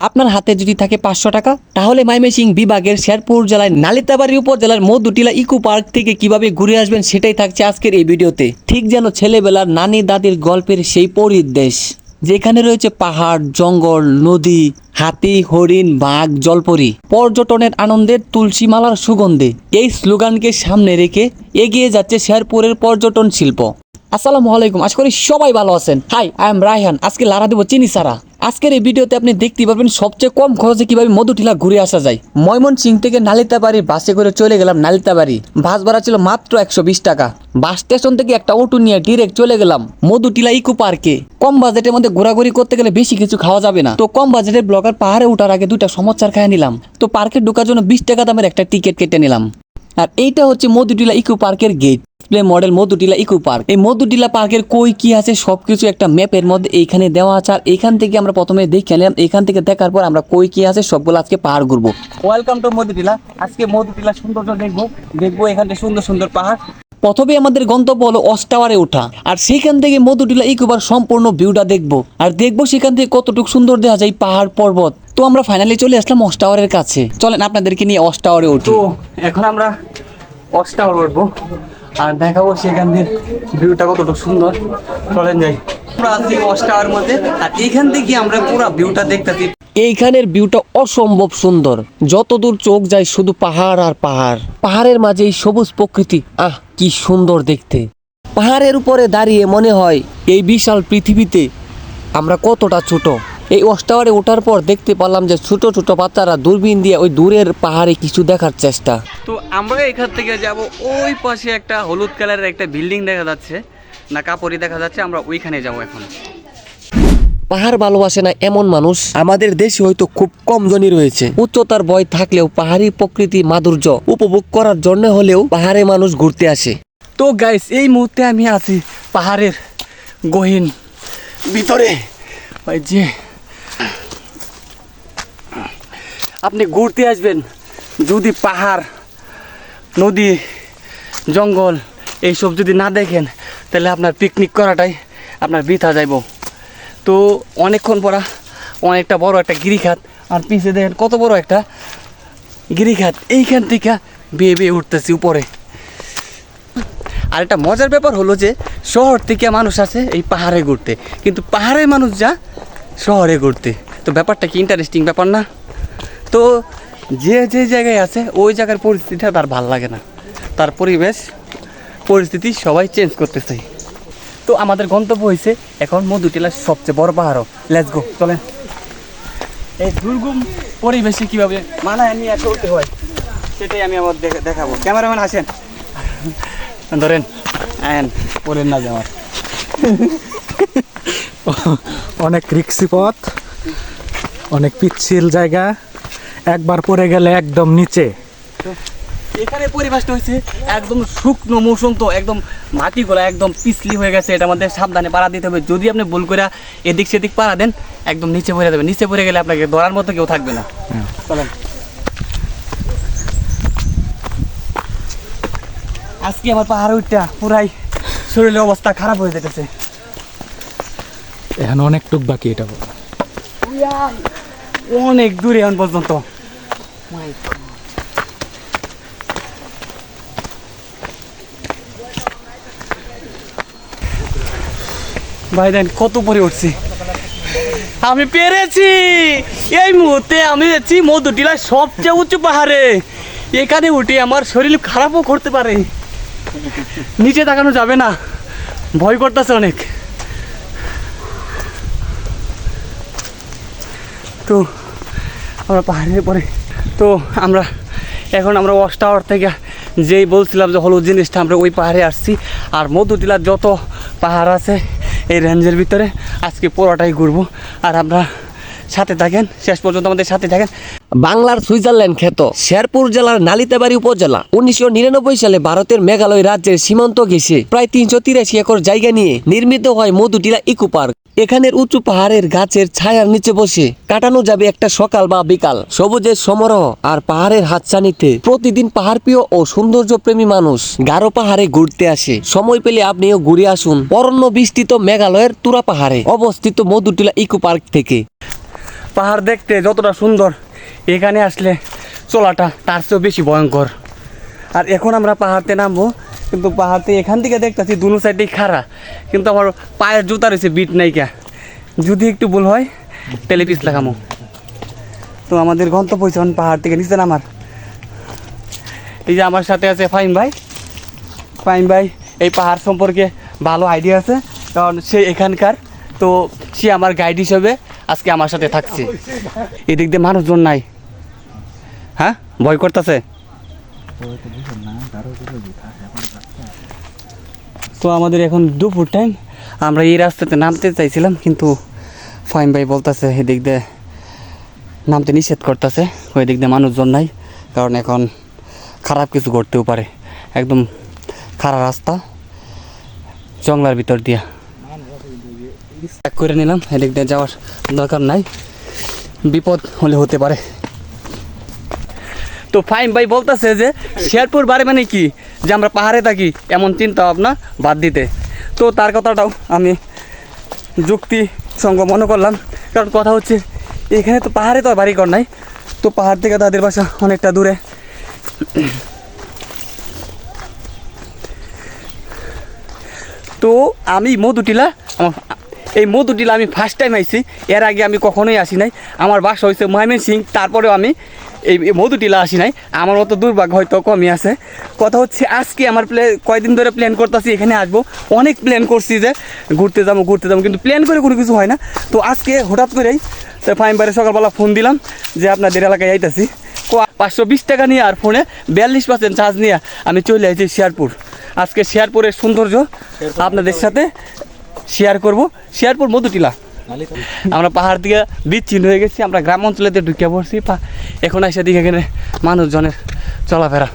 আপনার হাতে যদি থাকে পাঁচশো টাকা, তাহলে মাইমেসিং বিভাগের শেরপুর জেলায় নালিতাবাড়ি উপজেলার মধুটিলা ইকো পার্ক থেকে কীভাবে ঘুরে আসবেন সেটাই থাকছে আজকের এই ভিডিওতে। ঠিক যেন ছেলেবেলার নানি দাদির গল্পের সেই পরিদেশ যেখানে রয়েছে পাহাড়, জঙ্গল, নদী, হাতি, হরিণ, বাঘ, জলপরি, পর্যটনের আনন্দের তুলসী মালার সুগন্ধে। এই স্লোগানকে সামনে রেখে এগিয়ে যাচ্ছে শেরপুরের পর্যটন শিল্প। আসসালামু আলাইকুম, আশা করি সবাই ভালো আছেন। হাই আই এম রায়হান আজকে লারা দেবো চিনি সারা আজকের এই ভিডিওতে আপনি দেখতে পাবেন সবচেয়ে কম খরচে কীভাবে মধুটিলা ঘুরে আসা যায়। ময়মনসিং থেকে নালিতাবাড়ি বাসে করে চলে গেলাম নালিতাবাড়ি। বাস ভাড়া ছিল মাত্র একশো বিশ টাকা। বাস স্টেশন থেকে একটা অটো নিয়ে ডিরেক্ট চলে গেলাম মধুটিলা ইকো পার্কে। কম বাজেটের মধ্যে ঘোরাঘুরি করতে গেলে বেশি কিছু খাওয়া যাবে না। তো কম বাজেটের ব্লগার পাহাড়ে ওঠার আগে দুইটা সমস্যার খায় নিলাম। তো পার্কে ঢোকার জন্য বিশ টাকা দামের একটা টিকিট কেটে নিলাম। আর এইটা হচ্ছে মধুটিলা ইকো পার্কের gate display model Madhutila eco park এই মধুটিলা পার্কের কই কি আছে সবকিছু একটা ম্যাপের মধ্যে এইখানে দেওয়া আছে। আর এখান থেকে আমরা প্রথমে দেখে নিলাম, এখান থেকে দেখার পর আমরা কই কি আছে সবগুলো আজকে পাহাড় ঘুরবো। ওয়েলকাম টু মধুটিলা আজকে মধুটিলা সৌন্দর্য দেখব। দেখব এখানে সুন্দর সুন্দর পাহাড়। প্রথমে আমাদের গন্তব্য হলো অস্টাওয়ারে ওঠা। আর সেখান থেকে মধুটিলা ইকোবার সম্পূর্ণ ভিউটা দেখব। আর দেখব সেখান থেকে কতটুকু সুন্দর দেখা যায় পাহাড় পর্বত। তো আমরা ফাইনালি চলে আসলাম অস্টাওয়ারের কাছে। চলেন আপনাদেরকে নিয়ে অস্টাওয়ারে উঠি। তো এখন আমরা অস্টাওয়ার উঠবো। আর দেখাবো সেখান থেকে ভিউটা কতটুকু সুন্দর। চলেন যাই। আমরা মধ্যে, আর এখান থেকে আমরা পুরো ভিউটা দেখতেছি এইখানের ভিউটা অসম্ভব সুন্দর। যতদূর চোখ যায় শুধু পাহাড় আর পাহাড়। পাহাড়ের মাঝে এই সবুজ প্রকৃতি, আহ, কি সুন্দর দেখতে। পাহাড়ের উপরে দাঁড়িয়ে মনে হয় এই বিশাল পৃথিবীতে আমরা কতটা ছোট। এই অস্টাওয়ারে ওঠার পর দেখতে পারলাম যে ছোট ছোট বাচ্চারা দূরবীন দিয়ে ওই দূরের পাহাড়ে কিছু দেখার চেষ্টা। তো আমরা এখান থেকে যাব ওই পাশে একটা হলুদ কালারের একটা বিল্ডিং দেখা যাচ্ছে না কাপড়ই দেখা যাচ্ছে আমরা ওইখানে যাব এখন। পাহাড় ভালোবাসে না এমন মানুষ? আমাদের দেশে হয়তো খুব কম জনই রয়েছে। উচ্চতার ভয় থাকলেও পাহাড়ি প্রকৃতি মাধুর্য উপভোগ করার জন্য হলেও পাহাড়ে মানুষ ঘুরতে আসে। তো গাইস এই মুহূর্তে আমি আছি পাহাড়ের গহীন ভিতরে। ওই যে আপনি ঘুরতে আসবেন। যদি পাহাড়, নদী, জঙ্গল এইসব যদি না দেখেন, তাহলে আপনার পিকনিক করাটাই আপনার বৃথা যাইব। তো অনেকক্ষণ পরা অনেকটা বড় একটা গিরিখাত, আর পিছে দেখেন কত বড় একটা গিরিখাত। এইখান থেকে বেয়ে বেয়ে উঠতেছি উপরে। আর একটা মজার ব্যাপার হলো যে, শহর থেকে মানুষ আসে এই পাহাড়ে ঘুরতে। কিন্তু পাহাড়ের মানুষ যা শহরে ঘুরতে। তো ব্যাপারটা কি ইন্টারেস্টিং ব্যাপার না? তো যে যে জায়গায় আছে, ওই জায়গার পরিস্থিতিটা তার ভালো লাগে না। তার পরিবেশ, পরিস্থিতি সবাই চেঞ্জ করতে চাই তো আমাদের গন্তব্য হয়েছে এখন মধু মধুটিলার সবচেয়ে বড় পাহাড়ও লেটস গো চলেন। এই দুর্গম পরিবেশে কীভাবে মানায় নিয়ে চলতে হয়, সেটাই আমি আমার দেখা- দেখাবো। ক্যামেরাম্যান, আসেন। ধরেন, আয়েন, বলেন না যে আমার। অনেক রিক্সি পথ, অনেক পিচ্ছিল জায়গা। একবার পড়ে গেলে একদম নিচে। এখানে পরিবেশটা হয়েছে একদম শুকনো মৌসুম তো একদম মাটিগুলো একদম পিছলি হয়ে গেছে এটা আমাদের সাবধানে পাড়া দিতে হবে। যদি আপনি ভুল করে এদিক সেদিক পাড়া দেন একদম নিচে পড়ে যাবে। নিচে পড়ে গেলে আপনাকে ধরার মতো কেউ থাকবে না। চলেন। আজকে আমার পাহাড় উঠটা পুরাই শরীরের অবস্থা খারাপ হয়ে যেতেছে। এখন অনেক টুক বাকি এটা অনেক দূরে এখন পর্যন্ত। ভাই দেন, কত পরে উঠছি? আমি পেরেছি! এই মুহূর্তে আমি যাচ্ছি মধুটিলার সবচেয়ে উঁচু পাহাড়ে। এখানে উঠে আমার শরীর খারাপও করতে পারে। নিচে তাকানো যাবে না। ভয় করতেছে অনেক। তো, আমরা পাহাড়ের পরে তো আমরা এখন আমরা ওয়াশ টাওয়ার থেকে যেই বলছিলাম যে হলুদ জিনিসটা আমরা ওই পাহাড়ে আসছি। আর মধুটিলার যত পাহাড় আছে এই রেঞ্জের ভিতরে, আজকে পুরোটাই ঘুরবো। আর আমরা সাথে থাকেন, শেষ পর্যন্ত আমাদের সাথে থাকেন। বাংলার সুইজারল্যান্ড খ্যাত শেরপুর জেলার নালিতাবাড়ি উপজেলা। উনিশশো নিরানব্বই সালে ভারতের মেঘালয় রাজ্যের সীমান্ত ঘেঁষে প্রায় তিনশো তিরাশি একর জায়গা নিয়ে নির্মিত হয় মধুটিলা ইকো পার্ক এখানের উঁচু পাহাড়ের গাছের ছায়ার নিচে বসে কাটানো যাবে একটা সকাল বা বিকাল। সবুজের সমারোহ আর পাহাড়ের হাতছানিতে প্রতিদিন পাহাড়প্রিয় ও সৌন্দর্য প্রেমী মানুষ গারো পাহাড়ে ঘুরতে আসে। সময় পেলে আপনিও ঘুরে আসুন অরণ্য বিস্তৃত মেঘালয়ের তুরা পাহাড়ে, অবস্থিত মধুটিলা ইকো পার্ক থেকে। পাহাড় দেখতে যতটা সুন্দর, এখানে আসলে চলাটা তার চেয়েও বেশি ভয়ঙ্কর। আর এখন আমরা পাহাড়তে নামবো কিন্তু পাহাড়তে এখান থেকে দেখতেছি দুনো সাইডেই খাড়া। কিন্তু আমার পায়ের জুতা রয়েছে, বিট নাইকা। যদি একটু ভুল হয় তাহলে পিস লাগামো তো আমাদের গন্তব্য হয়েছে পাহাড় থেকে, নিচে নামার। এই যে আমার সাথে আছে ফাইন ভাই। ফাইন ভাই, এই পাহাড় সম্পর্কে ভালো আইডিয়া আছে, কারণ সে এখানকার। তো সে আমার গাইড হিসেবে আজকে আমার সাথে থাকছে। এদিক দিয়ে মানুষজন নাই। হ্যাঁ? ভয় করতেছে? তো আমাদের এখন দুপুর টাইম আমরা এই রাস্তাতে নামতে চাইছিলাম, কিন্তু ফাইন ভাই বলতেছে, এদিক দিয়ে নামতে নিষেধ করতেছে, ওই দিক দিয়ে মানুষজন নাই, কারণ এখন খারাপ কিছু ঘটতেও পারে। একদম খারাপ রাস্তা, জঙ্গলার ভিতর দিয়া। এক করে নিলাম, এদিক দিয়ে যাওয়ার দরকার নাই। বিপদ হলে হতে পারে। তো ফাইন ভাই বলতেছে যে, শেরপুর বারে মানে কি? যে আমরা পাহাড়ে থাকি, এমন চিন্তা ভাবনা বাদ দিতে। তো তার কথাটাও আমি যুক্তি সঙ্গ মনে করলাম কারণ কথা হচ্ছে, এখানে তো পাহাড়ে তো বাড়ি বাড়িঘর নাই। তো পাহাড় থেকে তাদের বাসা অনেকটা দূরে। তো আমি মধুটিলা, আমার- এই মধুটিলা আমি ফার্স্ট টাইম আইছি এর আগে আমি কখনোই আসি নাই। আমার বাসা হয়েছে ময়মেন সিং তারপরেও আমি এই মধুটিলা আসি নাই। আমার মতো দুর্ভাগ্য হয়তো কমই আছে। কথা হচ্ছে আজকে আমার প্লে কয়দিন ধরে প্ল্যান করতেছি এখানে আসব। অনেক প্ল্যান করছি যে ঘুরতে যাব ঘুরতে যাব কিন্তু প্ল্যান করে কোনো কিছু হয় না। তো আজকে হঠাৎ করেই ফাইন বাইরে সকালবেলা ফোন দিলাম যে আপনাদের এলাকায় আইতাছি। পাঁচশো বিশ টাকা নিয়ে আর ফোনে বিয়াল্লিশ পার্সেন্ট চার্জ নিয়ে আমি চলে আসছি শেয়ারপুর। আজকে শেয়ারপুরের সৌন্দর্য আপনাদের সাথে শেয়ার করব। শেয়ারপুর মধুটিলা আমরা পাহাড় থেকে বিচ্ছিন্ন হয়ে গেছি, আমরা গ্রাম অঞ্চলেতে ঢুকে পড়ছি। এখন এসে দিকে এখানে মানুষজনের চলাফেরা।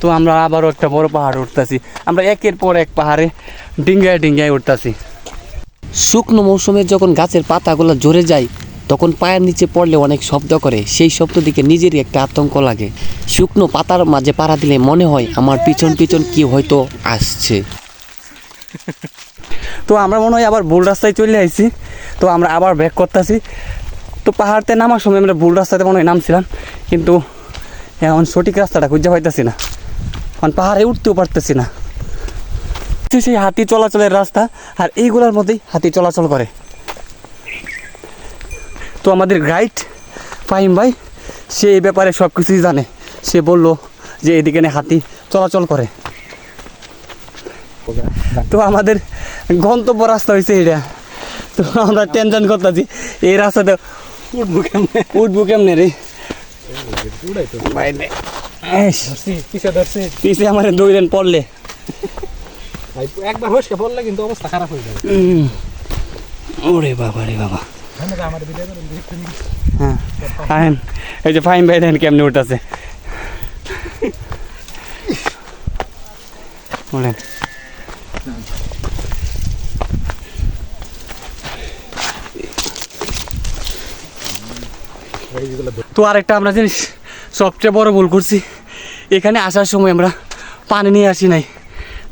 তো আমরা আবারও একটা বড় পাহাড় উঠতেছি। আমরা একের পর এক পাহাড়ে ডিঙ্গায় ডিঙ্গায় উঠতেছি। শুকনো মৌসুমে যখন গাছের পাতাগুলো ঝরে যায়, তখন পায়ের নিচে পড়লে অনেক শব্দ করে। সেই শব্দ দিকে নিজেরই একটা আতঙ্ক লাগে। শুকনো পাতার মাঝে পাড়া দিলে মনে হয় আমার পিছন পিছন কি হয়তো আসছে। তো আমরা মনে হয় আবার ভুল রাস্তায় চলে আসছি তো আমরা আবার ব্যাক করতেছি। তো পাহাড়তে নামার সময় আমরা ভুল রাস্তাতে মনে হয় নামছিলাম। কিন্তু এখন সঠিক রাস্তাটা খুঁজে পাইতেছি না। কারণ পাহাড়ে উঠতেও পারতেছি না। সেই হাতি চলাচলের রাস্তা আর এইগুলোর মধ্যেই হাতি চলাচল করে। তো আমাদের গাইড ফাহিম ভাই, সে এই ব্যাপারে সব কিছুই জানে। সে বলল যে এদিকে হাতি চলাচল করে। তো আমাদের গন্তব্য রাস্তা হয়েছে এটা তো আমরা টেনশন করতেছি। এই রাস্তাতে উঠবো কেমনে? উঠবো কেমনে রে? পিছে আমার দৌড়েন পড়লে। একবার হসকে পড়লে কিন্তু অবস্থা খারাপ হয়ে যাবে। ওরে বাবা রে বাবা। ভিডিও হ্যাঁ এই যে ফাইন ভাই দেখেন কেমনে উঠতেছে? তো আরেকটা আমরা জিনিস সবচেয়ে বড় ভুল করছি। এখানে আসার সময় আমরা পানি নিয়ে আসি নাই।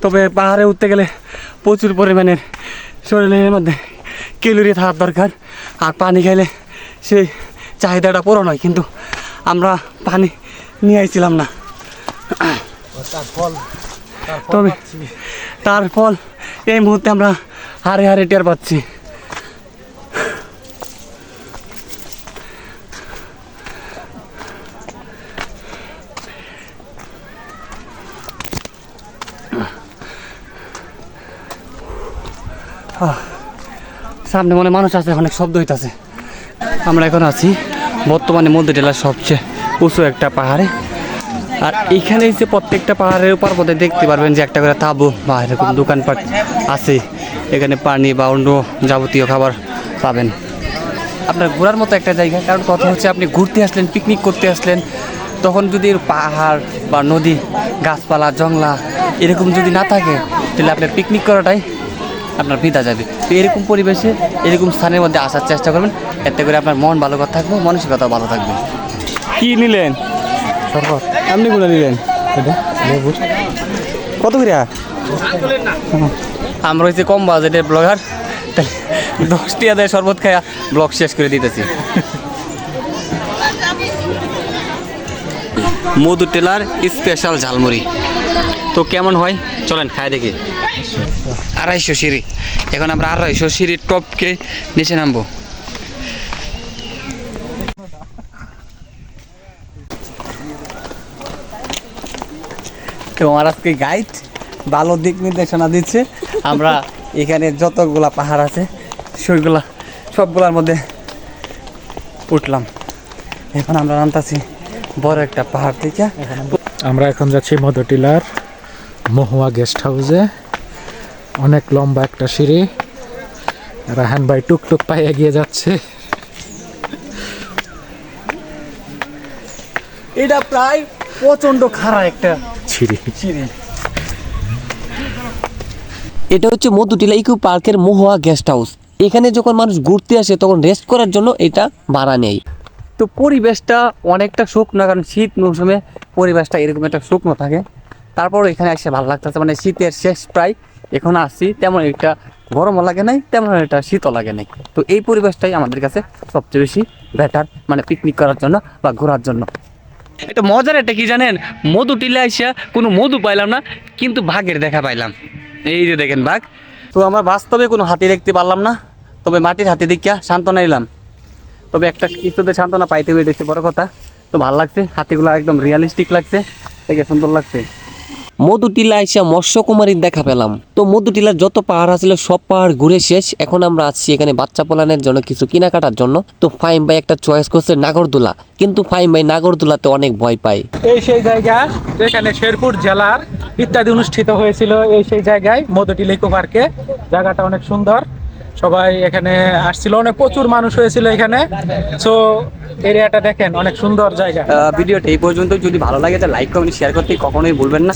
তবে পাহাড়ে উঠতে গেলে প্রচুর পরিমাণের শরীরের মধ্যে ক্যালোরি থাকার দরকার। আর পানি খাইলে সেই চাহিদাটা পূরণ হয় কিন্তু আমরা পানি নিয়ে আইছিলাম না। তবে তার ফল এই মুহূর্তে আমরা হারে হারে টের পাচ্ছি। সামনে মনে মানুষ আছে, অনেক শব্দ হইতাছে। আমরা এখন আছি বর্তমানে মধ্যে জেলার সবচেয়ে উঁচু একটা পাহাড়ে। আর এইখানে যে প্রত্যেকটা পাহাড়ের উপর পথে দেখতে পারবেন যে একটা করে তাঁবু বা এরকম দোকানপাট আছে। এখানে পানি বা অন্য যাবতীয় খাবার পাবেন। আপনার ঘোরার মতো একটা জায়গা, কারণ কথা হচ্ছে আপনি ঘুরতে আসলেন পিকনিক করতে আসলেন, তখন যদি পাহাড় বা নদী, গাছপালা, জংলা এরকম যদি না থাকে, তাহলে আপনার পিকনিক করাটাই আপনার বৃথা যাবে। তো এরকম পরিবেশে এরকম স্থানের মধ্যে আসার চেষ্টা করবেন। এতে করে আপনার মন ভালো থাকবে মানসিকতাও ভালো থাকবে। কি নিলেন? শরবত। আপনি কোনটা নিলেন? কত করে? আমরা হচ্ছে কম বাজেটের ব্লগার দশ টিয়া দেয় শরবত খায়া ব্লগ শেষ করে দিতেছি। মধু টেলার স্পেশাল ঝালমুড়ি। তো কেমন হয়? চলেন খায় দেখি। আড়াইশো সিঁড়ি। এখন আমরা আড়াইশো সিঁড়ির টপকে নিচে নামবো। আমার আজকে গাইড ভালো দিক নির্দেশনা দিচ্ছে। আমরা এখানে যতগুলা পাহাড় আছে সেগুলা সবগুলার মধ্যে উঠলাম। এখন আমরা নামতাছি বড় একটা পাহাড় থেকে। আমরা এখন যাচ্ছি মধুটিলার মহুয়া গেস্ট হাউসে অনেক লম্বা একটা সিঁড়ি। রাহান ভাই টুকটুক পায়ে এগিয়ে যাচ্ছে। এটা প্রায় প্রচণ্ড খাড়া একটা সিঁড়ি। সিঁড়ি। এটা হচ্ছে মধুটিলা ইকো পার্কের মহুয়া গেস্ট হাউস। এখানে যখন মানুষ ঘুরতে আসে তখন রেস্ট করার জন্য এটা ভাড়া নেই তো পরিবেশটা অনেকটা শুকনো কারণ শীত মৌসুমে পরিবেশটা এরকম একটা শুকনো থাকে। তারপর এখানে এসে ভালো লাগতেছে মানে শীতের শেষ প্রায় এখন আসছি তেমন একটা গরমও লাগে নাই তেমন একটা শীতও লাগে নাই। তো এই পরিবেশটাই আমাদের কাছে সবচেয়ে বেশি বেটার মানে পিকনিক করার জন্য বা ঘোরার জন্য। এটা মজার একটা কি জানেন? মধু টিলে আসিয়া কোনো মধু পাইলাম না কিন্তু বাঘের দেখা পাইলাম। এই যে দেখেন বাঘ। তো আমরা বাস্তবে কোনো হাতি দেখতে পারলাম না তবে মাটির হাতি দেখিয়া সান্ত্বনা নিলাম। তবে একটা কিছুতে সান্ত্বনা পাইতে হয়ে দেখতে বড় কথা। তো ভালো লাগছে হাতিগুলো একদম রিয়ালিস্টিক লাগছে দেখে সুন্দর লাগছে। মধুটিলা এসে মৎস্যকুমারীর দেখা পেলাম। তো মধুটিলার যত পাহাড় আছিল সব পাহাড় ঘুরে শেষ। এখন আমরা আসছি এখানে বাচ্চা পোলানের জন্য কিছু কেনাকাটার জন্য। তো ফাইম ভাই একটা চয়েস করছে নাগরদোলা। কিন্তু ফাইম ভাই নাগরদোলাতে অনেক ভয় পায়। এই সেই জায়গা যেখানে শেরপুর জেলার ইত্যাদি অনুষ্ঠিত হয়েছিল এই সেই জায়গায় মধুটিলা ইকো পার্কে জায়গাটা অনেক সুন্দর। সবাই এখানে আসছিল। অনেক প্রচুর মানুষ হয়েছিল এখানে। সো এরিয়াটা দেখেন অনেক সুন্দর জায়গা। ভিডিওটা এই পর্যন্ত যদি ভালো লাগে তাহলে লাইক কমেন্ট শেয়ার করতে কখনোই ভুলবেন না।